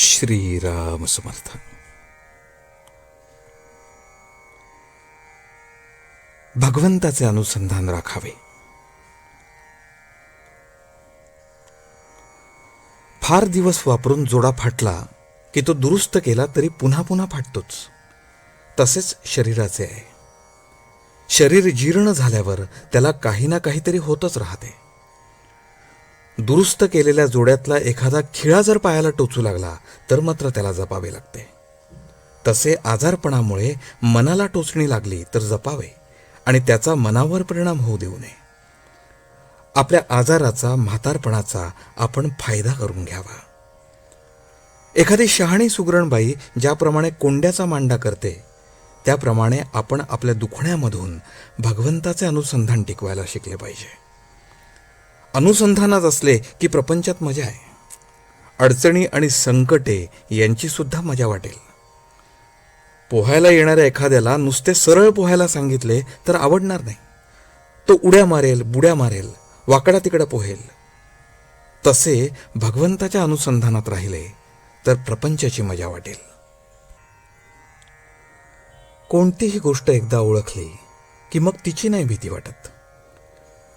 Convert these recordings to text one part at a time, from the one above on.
श्रीराम समर्थ. भगवंताचे अनुसंधान राखावे. फार दिवस वापरून जोडा फाटला की तो दुरुस्त केला तरी पुन्हा पुन्हा फाटतोच. तसेच शरीराचे आहे. शरीर जीर्ण झाल्यावर त्याला काही ना काहीतरी होतच राहते. दुरुस्त केलेल्या जोड्यातला एखादा खिळा जर पायाला टोचू लागला तर मात्र त्याला जपावे लागते. तसे आजारपणामुळे मनाला टोचणी लागली तर जपावे आणि त्याचा मनावर परिणाम होऊ देऊ नये. आपल्या आजाराचा म्हातारपणाचा आपण फायदा करून घ्यावा. एखादी शहाणी सुगरणबाई ज्याप्रमाणे कोंड्याचा मांडा करते त्याप्रमाणे आपण आपल्या दुखण्यामधून भगवंताचे अनुसंधान टिकवायला शिकले पाहिजे. अनुसंधानात असले की प्रपंचात मजा आहे. अडचणी आणि संकटे यांची सुद्धा मजा वाटेल. पोहायला येणाऱ्या एखाद्याला नुसते सरळ पोहायला सांगितले तर आवडणार नाही. तो उड्या मारेल बुड्या मारेल वाकडा तिकडं पोहेल. तसे भगवंताच्या अनुसंधानात राहिले तर प्रपंचाची मजा वाटेल. कोणतीही गोष्ट एकदा ओळखली की मग तिची नाही भीती वाटत.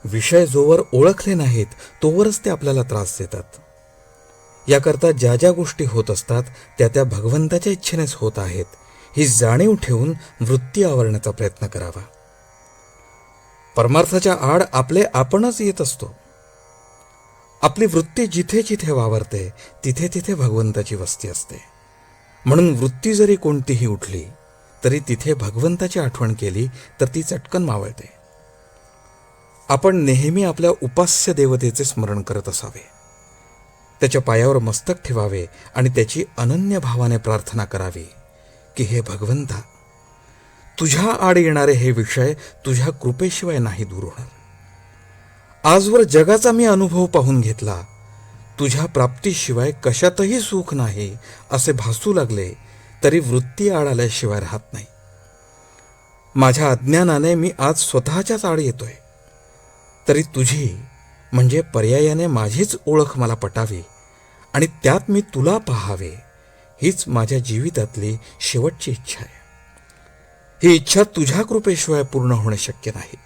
विषय जोवर ओळखले नाहीत तोवरच ते आपल्याला त्रास देतात. याकरता ज्या ज्या गोष्टी होत असतात त्या त्या भगवंताच्या इच्छेनेच होत आहेत. ही जाणीव ठेवून वृत्ती आवरण्याचा प्रयत्न करावा. परमार्थाच्या आड आपले आपणच येत असतो. आपली वृत्ती जिथे जिथे वावरते तिथे तिथे भगवंताची वस्ती असते. म्हणून वृत्ती जरी कोणतीही उठली तरी तिथे भगवंताची आठवण केली तर ती चटकन मावळते. आपण नेहमी आपल्या उपास्य देवतेचे स्मरण करत असावे. त्याच्या पायावर मस्तक ठेवावे आणि त्याची अनन्य भावाने प्रार्थना करावी की हे भगवंता तुझ्या आड येणारे हे विषय तुझ्या कृपेशिवाय नाही दूर होणार. आजवर जगाचा मी अनुभव पाहून घेतला तुझ्या प्राप्तीशिवाय कशातही सुख नाही असे भासू लागले तरी वृत्ती आड आल्याशिवाय राहत नाही. माझ्या अज्ञानाने मी आज स्वतःच्याच आड येतोय. तरी तुझी म्हणजे पर्यायाने माझीच ओळख मला पटावी आणि त्यात मी तुला पाहावे हीच माझ्या जीवितातली शेवटची इच्छा आहे. ही इच्छा तुझ्या कृपेशिवाय पूर्ण होणे शक्य नाही.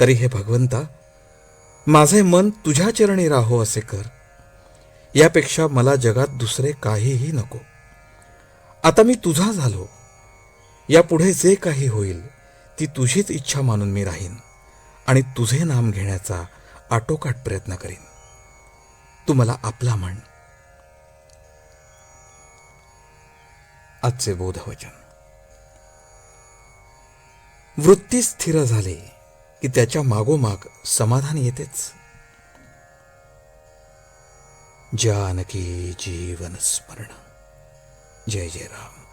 तरी हे भगवंता माझे मन तुझ्या चरणी राहो असे कर. यापेक्षा मला जगात दुसरे काहीही नको. आता मी तुझा झालो. यापुढे जे काही होईल ती तुझीच इच्छा मानून मी राहीन. आणि तुझे नाम घेण्याचा आटोकाट प्रयत्न करीन. तू मला आपला म्हण. आजचे बोधवचन. वृत्ती स्थिर झाली की त्याच्या मागोमाग समाधान येतेच. जानकी जीवन स्मरण. जय जय राम.